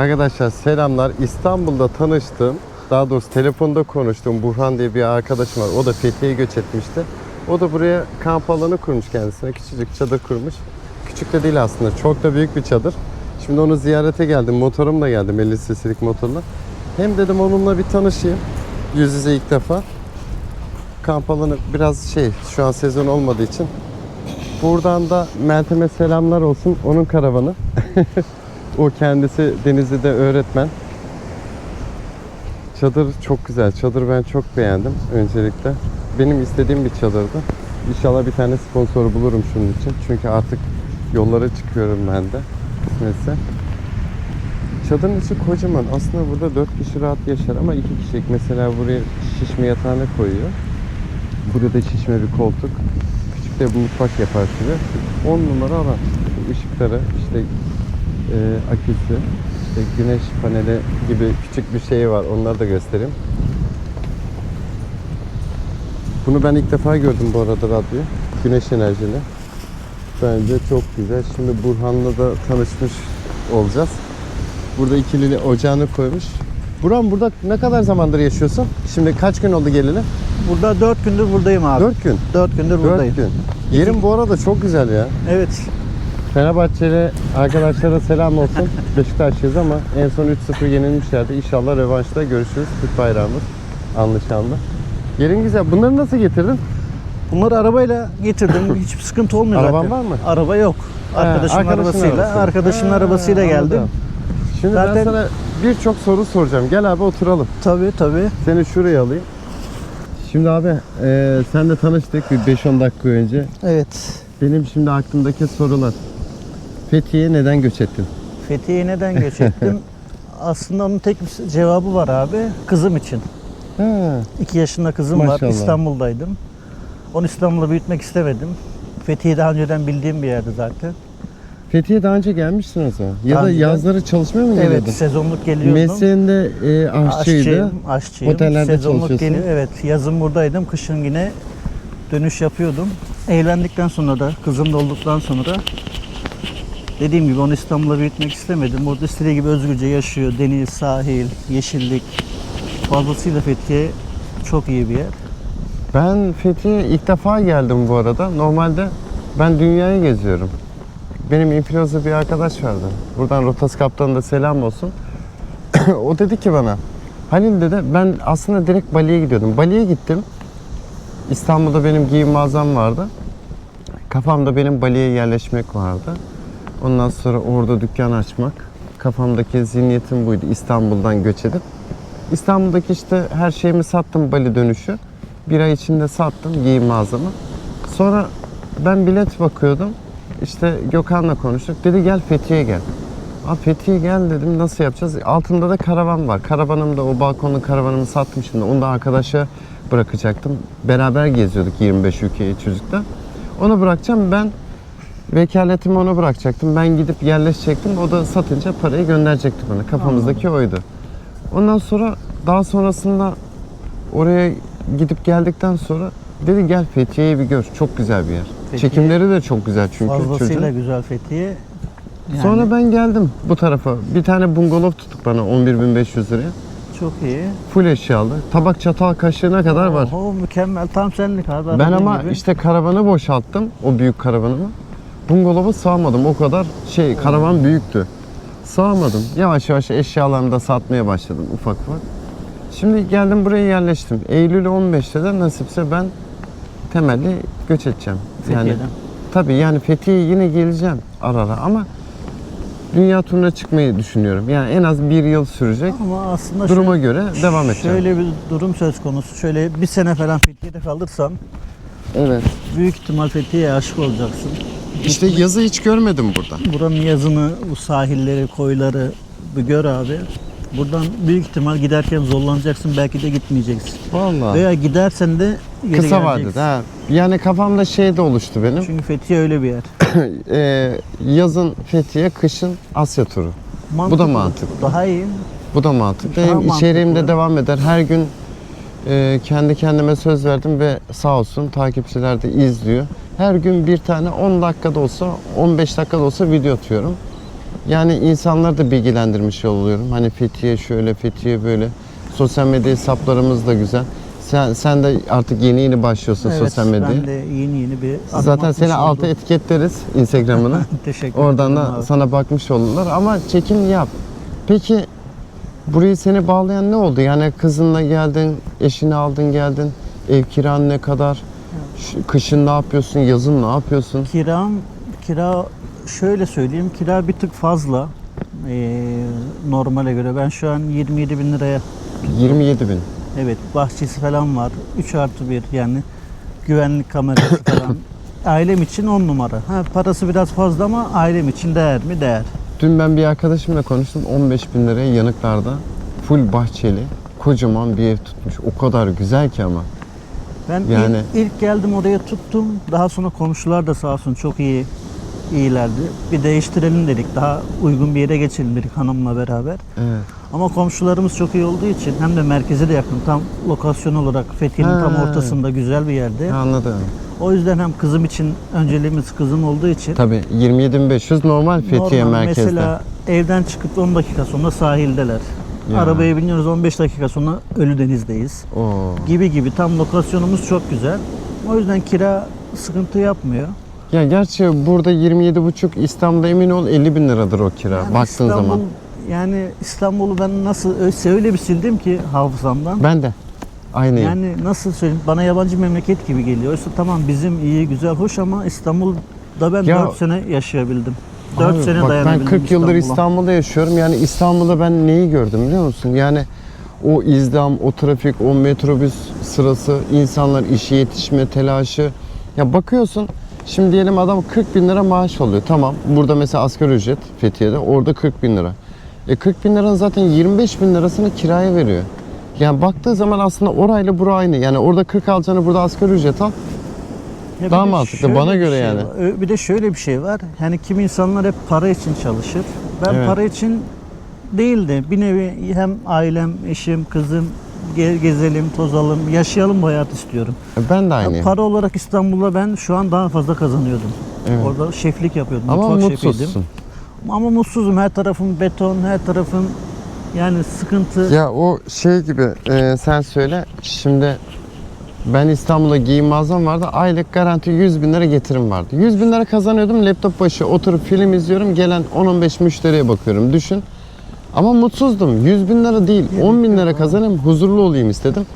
Arkadaşlar selamlar. İstanbul'da tanıştığım, daha doğrusu telefonda konuştuğum Burhan diye bir arkadaşım var. O da Fethiye'ye göç etmişti. O da buraya kamp alanı kurmuş kendisine. Küçücük çadır kurmuş. Küçük de değil aslında. Çok da büyük bir çadır. Şimdi onu ziyarete geldim. Motorumla geldim. 50 cc'lik motorla. Hem dedim onunla bir tanışayım. Yüz yüze ilk defa. Kamp alanı biraz şey, şu an sezon olmadığı için. Buradan da Meltem'e selamlar olsun. Onun karavanı. O kendisi Denizli'de öğretmen. Çadır çok güzel. Çadır ben çok beğendim öncelikle. Benim istediğim bir çadırdı. İnşallah bir tane sponsor bulurum şunun için. Çünkü artık yollara çıkıyorum ben de. Kısmetse. Çadırın içi kocaman. Aslında burada 4 kişi rahat yaşar ama 2 kişilik. Mesela buraya şişme yatağını koyuyor. Burada şişme bir koltuk. Küçük de bir mutfak yapar size. 10 numara alan. Işıkları, işte e, aküsü, işte güneş paneli gibi küçük bir şey var. Onları da göstereyim. Bunu ben ilk defa gördüm bu arada radyo. Güneş enerjili. Bence çok güzel. Şimdi Burhan'la da tanışmış olacağız. Burada ikili ocağını koymuş. Burhan burada ne kadar zamandır yaşıyorsun? Şimdi kaç gün oldu geleli? Burada 4 gündür buradayım abi. 4, 4 gün. gündür 4 buradayım. gün. Yerim bu arada çok güzel ya. Evet. Fenerbahçeli arkadaşlara selam olsun. Beşiktaşlıyız ama en son 3-0 yenilmişlerdi. İnşallah rövanşta görüşürüz. Türk bayrağımız anlı şanlı. Yerin güzel. Bunları nasıl getirdin? Bunları arabayla getirdim. Hiçbir sıkıntı olmuyor Araban zaten. var mı? Araba yok. Arkadaşım arkadaşın arabasıyla, arabası. arkadaşımın Ha, arabasıyla geldim. anladım. Şimdi ben Zaten- sana birçok soru soracağım. Gel abi oturalım. Tabii tabii. Seni şuraya alayım. Şimdi abi e, senle tanıştık bir 5-10 dakika önce. Evet. Benim şimdi aklımdaki sorular. Fethiye'ye neden göç ettin? Fethiye'ye neden göç ettim? Aslında onun tek bir cevabı var abi. Kızım için. Ha, 2 yaşında kızım Maşallah. var. İstanbul'daydım. Onu İstanbul'da büyütmek istemedim. Fethiye daha önceden bildiğim bir yerdi zaten. Fethiye daha önce gelmişsin o zaman. Ya Daha da yazları çalışmaya mı geliyordun? Evet, sezonluk geliyordum. Mesleğinde e, aşçıydı. Aşçıyım, aşçıyım. Otellerde Sezonluk çalışıyorsun. geliyor. Evet, yazın buradaydım, kışın yine dönüş yapıyordum. Evlendikten sonra da, kızım da olduktan sonra dediğim gibi onu İstanbul'da büyütmek istemedim. Burada istediği gibi özgürce yaşıyor. Deniz, sahil, yeşillik. Fazlasıyla Fethiye çok iyi bir yer. Ben Fethiye'ye ilk defa geldim bu arada. Normalde ben dünyayı geziyorum. Benim influencer bir arkadaş vardı. Buradan Rotas Kaptan'a da selam olsun. o dedi ki bana, Halil dedi ben aslında direkt Bali'ye gidiyordum. Bali'ye gittim. İstanbul'da benim giyim mağazam vardı. Kafamda benim Bali'ye yerleşmek vardı. Ondan sonra orada dükkan açmak. Kafamdaki zihniyetim buydu İstanbul'dan göç edip. İstanbul'daki işte her şeyimi sattım Bali dönüşü. Bir ay içinde sattım giyim mağazamı. Sonra ben bilet bakıyordum. İşte Gökhan'la konuştuk. Dedi gel Fethiye'ye gel. Abi Fethiye gel dedim nasıl yapacağız? Altında da karavan var. Karavanımda o balkonlu karavanımı sattım şimdi. Onu da arkadaşa bırakacaktım. Beraber geziyorduk 25 ülkeyi çocuklar. Onu bırakacağım ben vekaletimi ona bırakacaktım. Ben gidip yerleşecektim. O da satınca parayı gönderecekti bana. Kafamızdaki oydu. Ondan sonra daha sonrasında oraya gidip geldikten sonra dedi gel Fethiye'yi bir gör. Çok güzel bir yer. Fethiye- Çekimleri de çok güzel çünkü Fazlasıyla çocuğun. güzel Fethiye. Yani Sonra ben geldim bu tarafa. Bir tane bungalov tuttuk bana 11.500 liraya. çok iyi. Full eşyalı. Tabak, çatal, kaşığına kadar var. Oho, mükemmel. Tam senlik abi. Ben ama işte karavanı boşalttım. O büyük karavanımı. Bungalova sığamadım. O kadar şey karavan büyüktü. Sığamadım. Yavaş yavaş eşyalarımı da satmaya başladım ufak ufak. Şimdi geldim buraya yerleştim. Eylül 15'te de nasipse ben temelli göç edeceğim. Yani Fethiye'den. tabii yani Fethiye'ye yine geleceğim ara ara ama dünya turuna çıkmayı düşünüyorum. Yani en az bir yıl sürecek. Ama aslında Duruma şöyle- göre devam edeceğim. Şöyle bir durum söz konusu. Şöyle bir sene falan Fethiye'de kalırsan Evet. büyük ihtimal Fethiye'ye aşık olacaksın. İşte yazı hiç görmedim burada. Buranın yazını, bu sahilleri, koyları bir gör abi. Buradan büyük ihtimal giderken zorlanacaksın. Belki de gitmeyeceksin. Vallahi. Veya gidersen de geri Kısa geleceksin. vadede ha. Yani kafamda şey de oluştu benim. Çünkü Fethiye öyle bir yer. Ee, yazın Fethiye, kışın Asya turu. Mantıklı. mantıklı. Daha iyi. Bu da mantıklı. Daha Hem mantıklı. içeriğimde devam eder. Her gün e, kendi kendime söz verdim ve sağ olsun takipçiler de izliyor. Her gün bir tane 10 dakikada olsa, 15 dakikada olsa video atıyorum. Yani insanları da bilgilendirmiş oluyorum. Hani Fethiye şöyle, Fethiye böyle. Sosyal medya hesaplarımız da güzel. Sen, sen de artık yeni yeni başlıyorsun Evet, sosyal medyaya. ben de yeni yeni bir adım Zaten seni oldum. etiketleriz Instagram'ını. Teşekkür Oradan da abi. sana bakmış olurlar ama çekim yap. Peki burayı seni bağlayan ne oldu? Yani kızınla geldin, eşini aldın geldin. Ev kiran ne kadar? Kışın ne yapıyorsun? Yazın ne yapıyorsun? Kiram, kira şöyle söyleyeyim, kira bir tık fazla ee, normale göre. Ben şu an 27 bin liraya, 27 bin. evet bahçesi falan var. 3 artı 1 yani güvenlik kamerası falan. Ailem için 10 numara. Ha, parası biraz fazla ama ailem için değer mi? Değer. Dün ben bir arkadaşımla konuştum. 15 bin liraya yanıklarda full bahçeli kocaman bir ev tutmuş. O kadar güzel ki ama. Ben Yani- ilk, ilk geldim oraya tuttum. Daha sonra komşular da sağ olsun çok iyi iyilerdi. Bir değiştirelim dedik. Daha uygun bir yere geçelim dedik hanımla beraber. Evet. Ama komşularımız çok iyi olduğu için hem de merkeze de yakın. Tam lokasyon olarak Fethiye'nin tam ortasında güzel bir yerde. Anladım. O yüzden hem kızım için önceliğimiz kızım olduğu için Tabii 27.500 normal Fethiye normal merkezde. mesela evden çıkıp 10 dakika sonra sahildeler. Ya. Arabaya biniyoruz 15 dakika sonra Ölüdeniz'deyiz. Oo. Gibi gibi tam lokasyonumuz çok güzel. O yüzden kira sıkıntı yapmıyor. Ya gerçi burada 27,5 İstanbul'da emin ol 50 bin liradır o kira Yani baktığın İstanbul, zaman. Yani İstanbul'u ben nasıl ö- öyle bir sildim ki hafızamdan. Ben de aynıyım. Yani nasıl söyleyeyim bana yabancı memleket gibi geliyor. Oysa tamam bizim iyi güzel hoş ama İstanbul'da ben Ya- 4 sene yaşayabildim. 4 Abi sene bak ben dayanabildim 40 yıldır. İstanbul'da yaşıyorum. Yani İstanbul'da ben neyi gördüm biliyor musun? Yani o izdam, o trafik, o metrobüs sırası, insanlar işe yetişme telaşı. Ya bakıyorsun şimdi diyelim adam 40 bin lira maaş alıyor. Tamam burada mesela asgari ücret Fethiye'de orada 40 bin lira. E 40 bin liranın zaten 25 bin lirasını kiraya veriyor. Yani baktığı zaman aslında orayla bura aynı. Yani orada 40 alacağını burada asgari ücret al. Ya Daha mantıklı, bana göre şey yani. var. Bir de şöyle bir şey var. Yani kim insanlar hep para için çalışır. Ben Evet. para için değil de bir nevi hem ailem, eşim, kızım ge- gezelim, tozalım, yaşayalım bu hayat istiyorum. E ben de Ya aynıyım. para olarak İstanbul'da ben şu an daha fazla kazanıyordum. Evet. Orada şeflik yapıyordum. Ama mutfak şefiydim. mutsuzsun. Ama mutsuzum. Her tarafım beton, her tarafım yani sıkıntı. Ya o şey gibi e, sen söyle şimdi ben İstanbul'da giyim mağazam vardı aylık garanti 100 bin lira getirim vardı. 100 bin lira kazanıyordum laptop başı oturup film izliyorum gelen 10-15 müşteriye bakıyorum düşün. Ama mutsuzdum 100 bin lira değil 10 bin lira kazanayım huzurlu olayım istedim.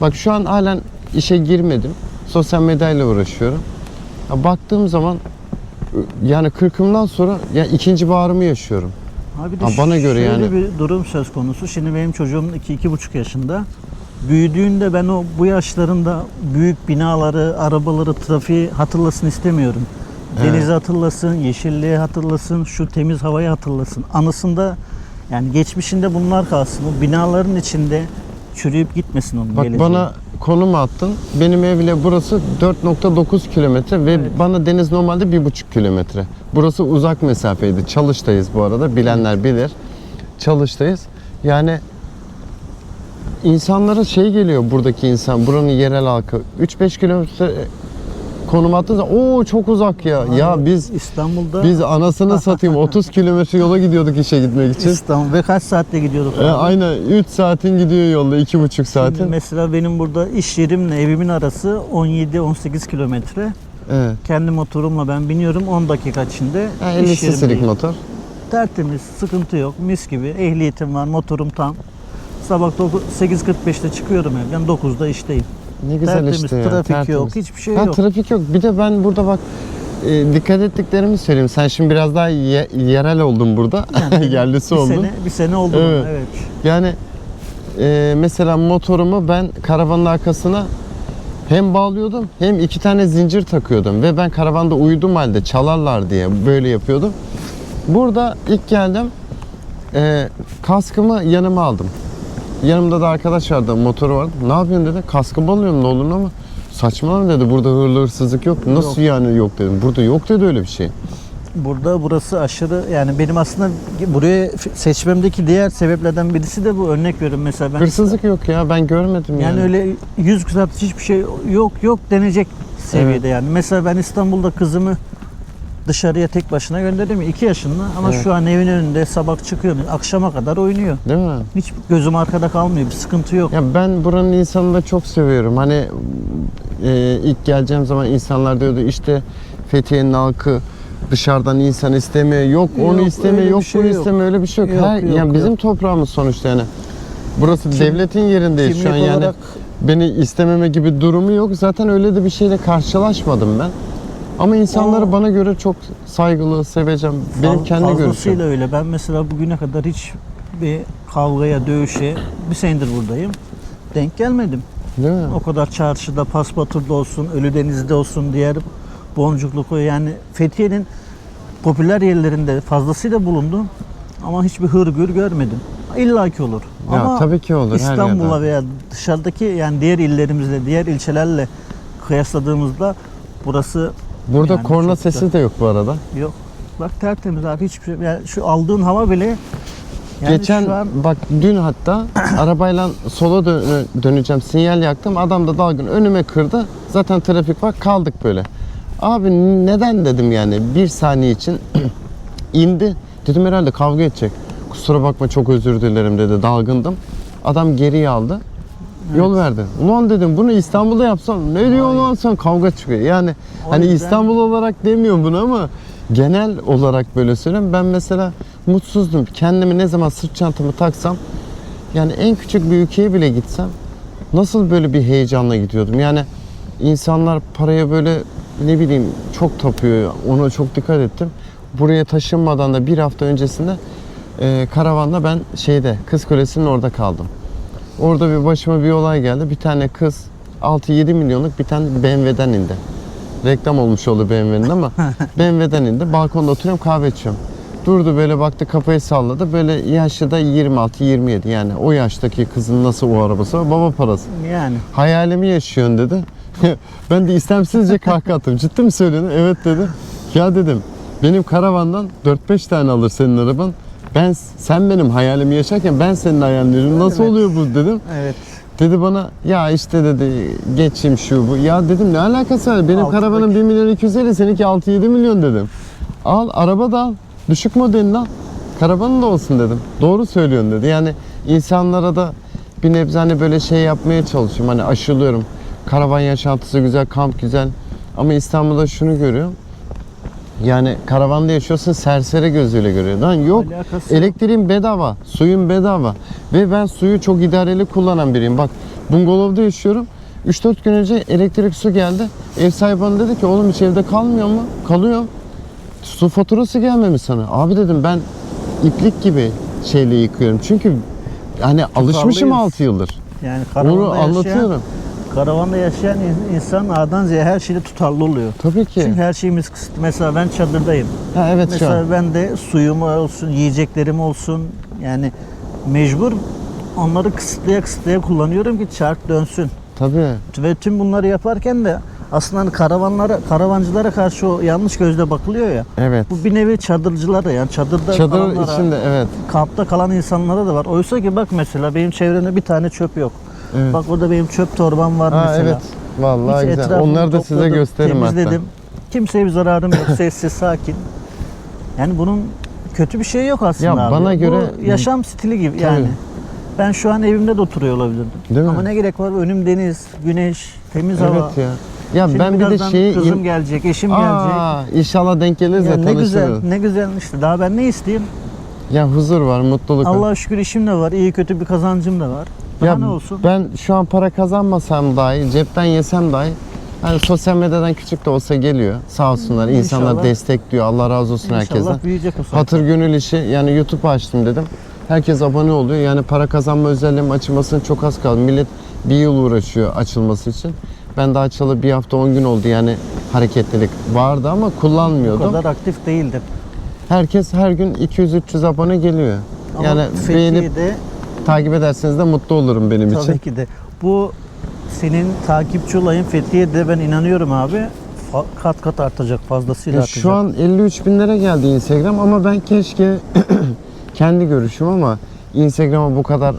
Bak şu an halen işe girmedim sosyal medyayla uğraşıyorum. Ya baktığım zaman yani kırkımdan sonra ya ikinci baharımı yaşıyorum. Ha bir de Ha, bana göre şöyle yani. bir durum söz konusu. Şimdi benim çocuğum 2-2,5 yaşında. Büyüdüğünde ben o bu yaşlarında büyük binaları, arabaları, trafiği hatırlasın istemiyorum. Evet. Denizi hatırlasın, yeşilliği hatırlasın, şu temiz havayı hatırlasın. Anısında yani geçmişinde bunlar kalsın. O binaların içinde çürüyüp gitmesin onun Bak geleceği. bana konum attın. Benim evle burası 4.9 kilometre ve Evet. bana deniz normalde 1.5 kilometre. Burası uzak mesafeydi. Çalıştayız bu arada. Bilenler bilir. Çalıştayız. Yani insanlara şey geliyor buradaki insan, buranın yerel halkı. 3-5 kilometre konum attığın zaman ooo çok uzak ya. Ya biz İstanbul'da biz anasını satayım 30 kilometre yola gidiyorduk işe gitmek için. İstanbul ve kaç saatte gidiyorduk? E, abi? aynen 3 saatin gidiyor yolda 2,5 Şimdi saatin. mesela benim burada iş yerimle evimin arası 17-18 kilometre. Evet. Kendi motorumla ben biniyorum 10 dakika içinde iş 50 cc'lik yerimdeyim. motor. Tertemiz, sıkıntı yok, mis gibi. Ehliyetim var, motorum tam. Sabah 9 8.45'te çıkıyorum evden, 9'da işteyim. Ne güzel tertemiz, işte ya. trafik tertemiz. yok, hiçbir şey ha, yok. trafik yok. Bir de ben burada bak e, dikkat ettiklerimi söyleyeyim. Sen şimdi biraz daha ye- yerel oldun burada. Yani Yerlisi bir oldun. Sene, bir sene oldu Evet. evet. Yani e, mesela motorumu ben karavanın arkasına hem bağlıyordum hem iki tane zincir takıyordum ve ben karavanda uyuduğum halde çalarlar diye böyle yapıyordum. Burada ilk geldim e, kaskımı yanıma aldım. Yanımda da arkadaş vardı motoru vardı. Ne yapıyorsun dedi. Kaskımı alıyorum ne olur ama saçmalama dedi. Burada hırlı hırsızlık yok. Nasıl yani yok dedim. Burada yok dedi öyle bir şey. Burada burası aşırı yani benim aslında buraya seçmemdeki diğer sebeplerden birisi de bu örnek veriyorum mesela ben Hırsızlık yok ya ben görmedim yani. Yani öyle yüz kızartıcı hiçbir şey yok yok denecek seviyede yani. Mesela ben İstanbul'da kızımı dışarıya tek başına gönderemiyor. 2 yaşında ama Evet. şu an evin önünde sabah çıkıyor. Akşama kadar oynuyor. Değil mi? Hiç gözüm arkada kalmıyor. Bir sıkıntı yok. Ya ben buranın insanını da çok seviyorum. Hani e, ilk geleceğim zaman insanlar diyordu işte Fethiye'nin halkı dışarıdan insan istemiyor. Yok, onu Yok, istemiyor, öyle bir yok şey bunu yok. istemiyor. Öyle bir şey yok. Yok, Her, yok, yani bizim yok. toprağımız sonuçta yani. Burası devletin yerindeyiz şu an Kimlik yani. olarak Beni istememe gibi durumu yok. Zaten öyle de bir şeyle karşılaşmadım ben. Ama insanları O- bana göre çok saygılı, seveceğim. Benim faz- kendi görüşüm. öyle. Ben mesela bugüne kadar hiç bir kavgaya, dövüşe bir senedir buradayım. Denk gelmedim. Değil mi? O kadar çarşıda, Pasbatur'da olsun, Ölüdeniz'de olsun, diğer Boncuklu koyu yani Fethiye'nin popüler yerlerinde fazlasıyla bulundum. Ama hiçbir hırgür görmedim. İlla ki olur. Ya Ama tabii ki olur İstanbul'a veya dışarıdaki yani diğer illerimizle, diğer ilçelerle kıyasladığımızda burası Burada Yani korna sesi güzel. de yok bu arada. yok. Bak tertemiz abi hiçbir şey. Yani şu aldığın hava bile yani Geçen an bak dün hatta arabayla sola dö- döneceğim sinyal yaktım. Adam da dalgın önüme kırdı. Zaten trafik var kaldık böyle. Abi neden dedim yani bir saniye için indi. Dedim herhalde kavga edecek. Kusura bakma çok özür dilerim dedi dalgındım. Adam geriye aldı. Yol verdi. Ulan dedim bunu İstanbul'da yapsam ne diyor ulan sen kavga çıkıyor. Yani hani yüzden- İstanbul olarak demiyorum bunu ama genel olarak böyle söylüyorum. Ben mesela mutsuzdum. Kendimi ne zaman sırt çantamı taksam yani en küçük bir ülkeye bile gitsem nasıl böyle bir heyecanla gidiyordum. Yani insanlar paraya böyle ne bileyim çok tapıyor. Ona çok dikkat ettim. Buraya taşınmadan da bir hafta öncesinde e, karavanla ben şeyde Kız Kulesi'nin orada kaldım. Orada bir başıma bir olay geldi. Bir tane kız 6-7 milyonluk bir tane BMW'den indi. Reklam olmuş oldu BMW'nin ama BMW'den indi. Balkonda oturuyorum kahve içiyorum. Durdu böyle baktı kafayı salladı. Böyle yaşlı da 26-27 yani o yaştaki kızın nasıl o arabası var? Baba parası. yani Hayalimi yaşıyorsun dedi. ben de istemsizce kahkaha attım. Ciddi mi söylüyorsun? Evet dedi. Ya dedim benim karavandan 4-5 tane alır senin araban. Ben sen benim hayalimi yaşarken ben senin hayalini yaşıyorum. Nasıl oluyor bu dedim. evet. Dedi bana ya işte dedi geçeyim şu bu. Ya dedim ne alakası var? Benim Altındaki- karavanım 1 milyon 250 seninki 6-7 milyon dedim. Al araba da al. Düşük modelini al. Karavanın da olsun dedim. Doğru söylüyorsun dedi. Yani insanlara da bir nebze hani böyle şey yapmaya çalışıyorum. Hani aşılıyorum. Karavan yaşantısı güzel, kamp güzel. Ama İstanbul'da şunu görüyorum. Yani karavanda yaşıyorsun serseri gözüyle görüyor. Lan yok. Alakası yok. Elektriğin bedava, suyun bedava. Ve ben suyu çok idareli kullanan biriyim. Bak bungalovda yaşıyorum. 3-4 gün önce elektrik su geldi. Ev sahibi bana dedi ki oğlum hiç evde kalmıyor mu? Kalıyor. Su faturası gelmemiş sana. Abi dedim ben iplik gibi şeyle yıkıyorum. Çünkü hani alışmışım Tutarlıyız. 6 yıldır. Yani karavanda Onu yaşayan, anlatıyorum. Karavanda yaşayan in- insan A'dan Z'ye her şeyde tutarlı oluyor. Tabii ki. Çünkü her şeyimiz kısıtlı. Mesela ben çadırdayım. Ha, evet şu Mesela an. ben de suyum olsun, yiyeceklerim olsun. Yani mecbur onları kısıtlaya kısıtlaya kullanıyorum ki çark dönsün. Tabii. Ve tüm bunları yaparken de aslında hani karavanlara, karavancılara karşı o yanlış gözle bakılıyor ya. Evet. Bu bir nevi çadırcılara yani çadırda Çadır kalanlara, içinde evet. kampta kalan insanlara da var. Oysa ki bak mesela benim çevremde bir tane çöp yok. Evet. Bak orada benim çöp torbam var Ha, mesela. evet. Vallahi Hiç güzel. Onları da size gösteririm hatta. temizledim. Kimseye bir zararım yok. Sessiz, sakin. Yani bunun kötü bir şey yok aslında Ya abi. bana Bu göre- yaşam stili gibi Tabii. yani. Ben şu an evimde de oturuyor olabilirdim. Değil mi? Ama ne gerek var? Önüm deniz, güneş, temiz hava. Evet ya. Ya Şimdi ben bir de şeyi kızım gelecek, eşim gelecek. Aa, inşallah denk geliriz Ya de ne güzel, ne güzel işte. Daha ben ne isteyeyim? Ya huzur var, mutluluk var. Allah'a şükür işim de var, iyi kötü bir kazancım da var. Daha Ya ne olsun? ben şu an para kazanmasam dahi, cepten yesem dahi hani sosyal medyadan küçük de olsa geliyor. Sağ olsunlar. insanlar İnşallah. destekliyor. Allah razı olsun herkesten. İnşallah büyüyecek o. Hatır gönül işi. Yani YouTube açtım dedim. Herkes abone oluyor. Yani para kazanma özelliğim açılmasının çok az kaldı. Millet bir yıl uğraşıyor açılması için. Ben de açalı bir hafta 10 gün oldu yani hareketlilik vardı ama Bu kullanmıyordum. kadar aktif değildim. Herkes her gün 200-300 abone geliyor. Ama yani beğenip Fethiye'de takip ederseniz de mutlu olurum benim için. tabii ki de. Bu senin takipçi olayın Fethiye'de ben inanıyorum abi kat kat artacak fazlasıyla artacak. şu an 53 binlere geldi Instagram ama ben keşke kendi görüşüm ama Instagram'a bu kadar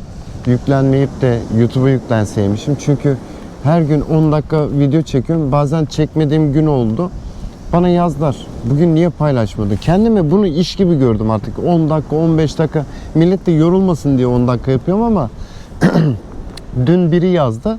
yüklenmeyip de YouTube'a yüklenseymişim. Çünkü her gün 10 dakika video çekiyorum. Bazen çekmediğim gün oldu. Bana yazdılar. Bugün niye paylaşmadın? Kendimi bunu iş gibi gördüm artık. 10 dakika, 15 dakika. Millet de yorulmasın diye 10 dakika yapıyorum ama dün biri yazdı.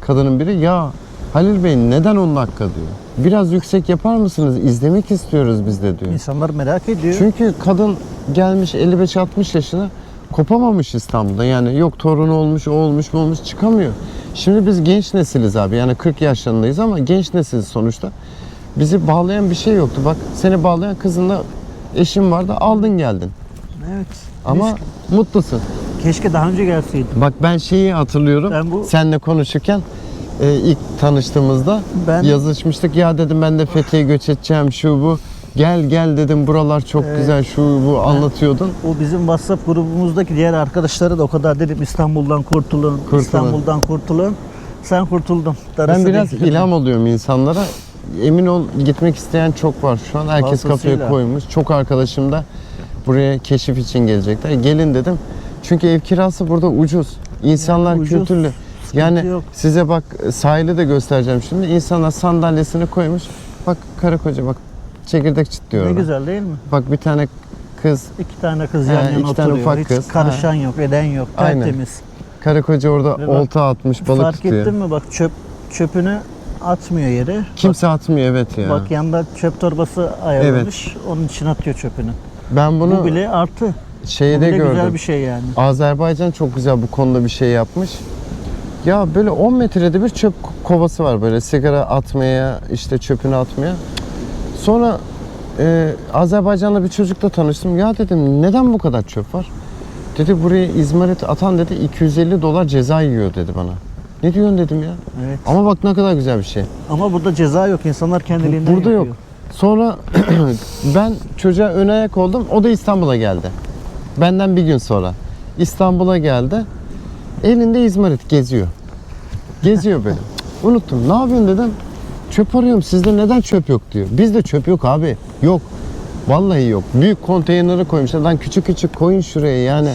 Kadının biri ya Halil Bey neden 10 dakika diyor. Biraz yüksek yapar mısınız? İzlemek istiyoruz biz de diyor. İnsanlar merak ediyor. Çünkü kadın gelmiş 55-60 yaşına kopamamış İstanbul'da. Yani yok torunu olmuş, o olmuş, bu olmuş çıkamıyor. Şimdi biz genç nesiliz abi. Yani 40 yaşlarındayız ama genç nesiliz sonuçta. Bizi bağlayan bir şey yoktu. Bak seni bağlayan kızınla eşin vardı aldın geldin. Evet. Ama mutlusun. keşke daha önce gelseydim. Bak ben şeyi hatırlıyorum. Ben bu- Seninle konuşurken e, ilk tanıştığımızda Ben- yazışmıştık. Ya dedim ben de Fethiye'ye göç edeceğim şu bu. Gel gel dedim buralar çok Evet. güzel şu bu anlatıyordun. O bizim WhatsApp grubumuzdaki diğer arkadaşlara da o kadar dedim İstanbul'dan kurtulun, Kurtulun. İstanbul'dan kurtulun. Sen kurtuldun. Ben Darısı biraz değil. ilham oluyorum insanlara. Emin ol gitmek isteyen çok var şu an. Herkes kafaya koymuş. Çok arkadaşım da buraya keşif için gelecekler. Gelin dedim. Çünkü ev kirası burada ucuz. İnsanlar Ucuz, kültürlü. Yani yok. size bak sahili de göstereceğim şimdi. İnsanlar sandalyesini koymuş. Bak karı koca bak çekirdek çitliyor Ne güzel değil mi? Bak bir tane kız İki tane kız yan yana iki tane oturuyor. ufak Hiç kız. karışan yok, eden yok. Aynen. Tertemiz. karı koca orada Ve bak, olta atmış balık Fark tutuyor. ettin mi bak çöp çöpünü atmıyor yere. Kimse atmıyor evet ya. Bak, bak yanda çöp torbası ayarlamış. Onun için atıyor çöpünü. ben bunu Bu bile artı. Bu şeyde bile gördüm. güzel bir şey yani. Azerbaycan çok güzel bu konuda bir şey yapmış. Ya böyle 10 metrede bir çöp kovası var böyle sigara atmaya, işte çöpünü atmaya. Sonra e, Azerbaycan'da bir çocukla tanıştım. Ya dedim neden bu kadar çöp var? Dedi buraya izmarit atan dedi 250 dolar ceza yiyor dedi bana. Ne diyorsun dedim ya. Evet. Ama bak ne kadar güzel bir şey. Ama burada ceza yok. İnsanlar kendiliğinden Burada yok. yapıyor. Sonra ben çocuğa ön ayak oldum. O da İstanbul'a geldi. Benden bir gün sonra. İstanbul'a geldi. Elinde izmarit geziyor. Geziyor böyle. Unuttum. Ne yapıyorsun dedim. Çöp arıyorum. Sizde neden çöp yok diyor. Bizde çöp yok abi. Yok. Vallahi yok. Büyük konteynere koymuşlar. Lan küçük küçük koyun şuraya yani.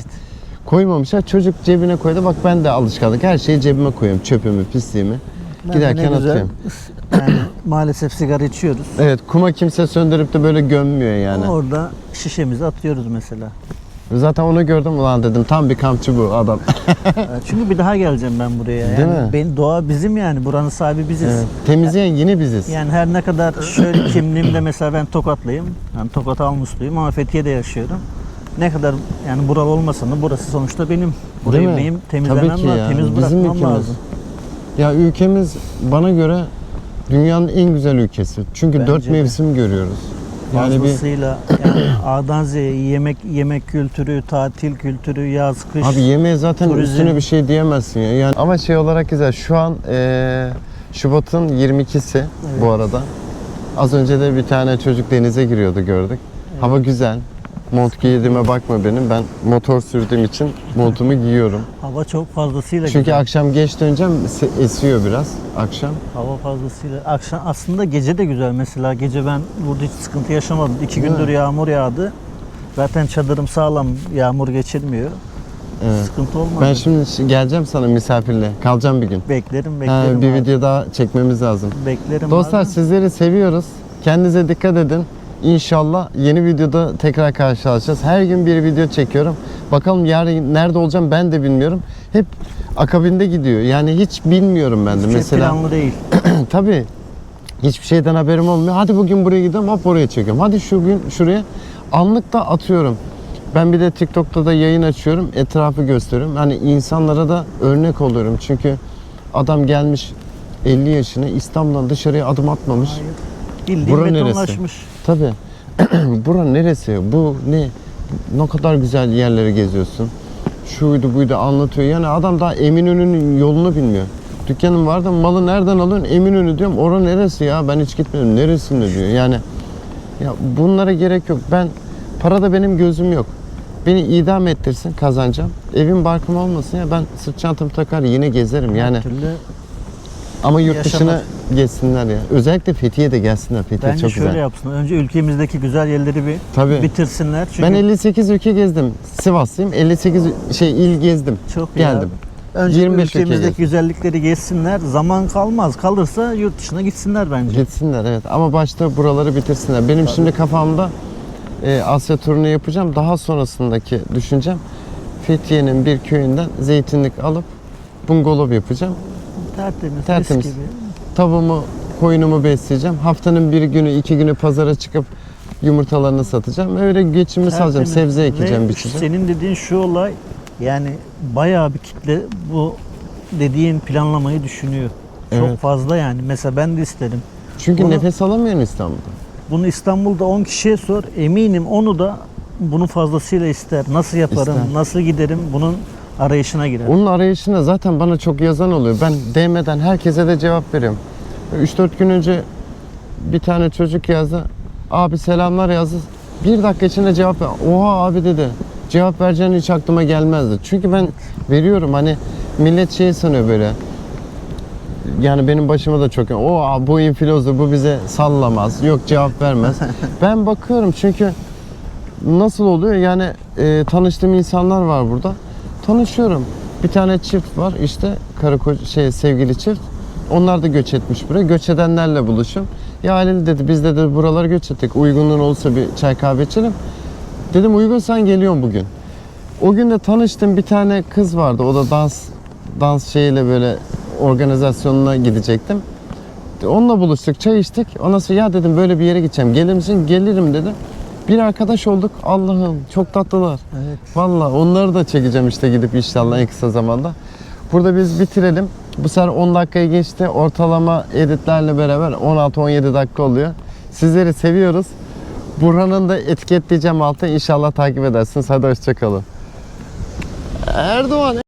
Koymamışlar. Çocuk cebine koydu. Bak ben de alışkanlık. Her şeyi cebime koyuyorum. Çöpümü, pisliğimi. Ben de Giderken güzel, atıyorum. Yani maalesef sigara içiyoruz. Evet kuma kimse söndürüp de böyle gömmüyor yani. Orada şişemizi atıyoruz mesela. Zaten onu gördüm ulan dedim tam bir kampçı bu adam. Çünkü bir daha geleceğim ben buraya. Yani Değil mi? Ben, doğa bizim yani. Buranın sahibi biziz. Evet. Temizleyen yine biziz. Yani her ne kadar şöyle kimliğimde mesela ben Tokatlıyım. Yani Tokat Almusluyum ama Fethiye'de yaşıyorum. Ne kadar yani buralı olmasa da burası sonuçta benim. Burayı Değil mi? benim Tabii temizlemem ki lazım. ya. Temiz Bizim bırakmam ülkemiz. lazım. Ya ülkemiz bana göre dünyanın en güzel ülkesi. Çünkü Bence dört de. mevsim görüyoruz. Yani bir Fazlasıyla yani A'dan Z'ye yemek yemek kültürü, tatil kültürü, yaz, kış. abi yemeğe zaten Turizm. üstüne bir şey diyemezsin ya. Yani ama şey olarak güzel. Şu an eee, Şubat'ın 22'si bu arada. Az önce de bir tane çocuk denize giriyordu gördük. Hava güzel. Mont giydiğime bakma benim. Ben motor sürdüğüm için montumu giyiyorum. Hava çok fazlasıyla Çünkü güzel. akşam geç döneceğim esiyor biraz akşam. Hava fazlasıyla. Akşam aslında gece de güzel mesela. Gece ben burada hiç sıkıntı yaşamadım. İki Değil mi? gündür yağmur yağdı. Zaten çadırım sağlam. Yağmur geçirmiyor. Evet. Sıkıntı olmadı. Ben şimdi şi- geleceğim sana misafirle. Kalacağım bir gün. beklerim Ha, beklerim. bir abi. video daha çekmemiz lazım. Beklerim Dostlar abi. sizleri seviyoruz. Kendinize dikkat edin. İnşallah yeni videoda tekrar karşılaşacağız. Her gün bir video çekiyorum. Bakalım yarın nerede olacağım ben de bilmiyorum. Hep akabinde gidiyor. Yani hiç bilmiyorum ben de. Şey Mesela planlı değil. tabii hiçbir şeyden haberim olmuyor. Hadi bugün buraya gidelim hop oraya çekiyorum. Hadi şu gün şuraya anlık da atıyorum. Ben bir de TikTok'ta da yayın açıyorum. Etrafı gösteriyorum. Hani insanlara da örnek oluyorum. Çünkü adam gelmiş 50 yaşına İstanbul'dan dışarıya adım atmamış. Bildiğin Bura neresi? Tabii. Bura neresi? Bu ne? Ne kadar güzel yerleri geziyorsun. Şuydu buydu anlatıyor. Yani adam daha Eminönü'nün yolunu bilmiyor. Dükkanım var da malı nereden alıyorsun? Eminönü diyorum. Ora neresi ya? Ben hiç gitmedim. Neresinde diyor. Yani ya bunlara gerek yok. Ben parada benim gözüm yok. Beni idam ettirsin kazanacağım. Evim barkım olmasın ya ben sırt çantamı takar yine gezerim yani. Her türlü Ama yurt dışına geçsinler ya. Özellikle Fethiye'de gelsinler. Fethiye bence çok şöyle güzel. yapsınlar. Önce ülkemizdeki güzel yerleri bir Tabii. bitirsinler. Çünkü Ben 58 ülke gezdim. Sivaslıyım. 58 şey il gezdim. çok iyi Geldim. Önce 25 ülke ülkemizdeki gezdim. güzellikleri gezsinler. Zaman kalmaz. Kalırsa yurt dışına gitsinler bence. Gitsinler evet ama başta buraları bitirsinler. Benim şimdi kafamda e, Asya turunu yapacağım. Daha sonrasındaki düşüncem Fethiye'nin bir köyünden zeytinlik alıp bungalov yapacağım. Tertemiz, Tertemiz. gibi. Tavuğumu, koyunumu besleyeceğim. Haftanın bir günü, iki günü pazara çıkıp yumurtalarını satacağım. Öyle geçimimi sağlayacağım. Sebze ekeceğim, biçeceğim. Senin dediğin şu olay yani bayağı bir kitle bu dediğin planlamayı düşünüyor. Çok Evet. fazla yani. Mesela ben de isterim. Çünkü Bunu- nefes alamıyorum İstanbul'da. Bunu İstanbul'da 10 kişiye sor. Eminim onu da bunu fazlasıyla ister. Nasıl yaparım, İster. nasıl giderim bunun arayışına girer. Onun arayışına zaten bana çok yazan oluyor. Ben değmeden herkese de cevap veriyorum. 3-4 gün önce bir tane çocuk yazdı. Abi selamlar yazdı. Bir dakika içinde cevap ver. Oha abi dedi. Cevap vereceğini hiç aklıma gelmezdi. Çünkü ben veriyorum hani millet şey sanıyor böyle. Yani benim başıma da çok o bu infilozdur bu bize sallamaz. Yok cevap vermez. ben bakıyorum çünkü nasıl oluyor yani e, tanıştığım insanlar var burada. Tanışıyorum. Bir tane çift var işte karı koca şey sevgili çift. Onlar da göç etmiş buraya. Göç edenlerle buluşum. Ya Halil dedi biz de dedi buralara göç ettik. Uygunluğun olursa bir çay kahve içelim. Dedim uygunsan geliyorum bugün. O gün de tanıştım bir tane kız vardı. O da dans dans şeyiyle böyle organizasyonuna gidecektim. Onunla buluştuk, çay içtik. Ondan sonra ya dedim böyle bir yere gideceğim. Gelir misin? Gelirim dedi. Bir arkadaş olduk. Allah'ım çok tatlılar. Evet. Valla onları da çekeceğim işte gidip inşallah en kısa zamanda. Burada biz bitirelim. Bu sefer 10 dakikayı geçti. Ortalama editlerle beraber 16-17 dakika oluyor. Sizleri seviyoruz. Burhan'ın da etiketleyeceğim altta. İnşallah takip edersiniz. Hadi hoşçakalın. Erdoğan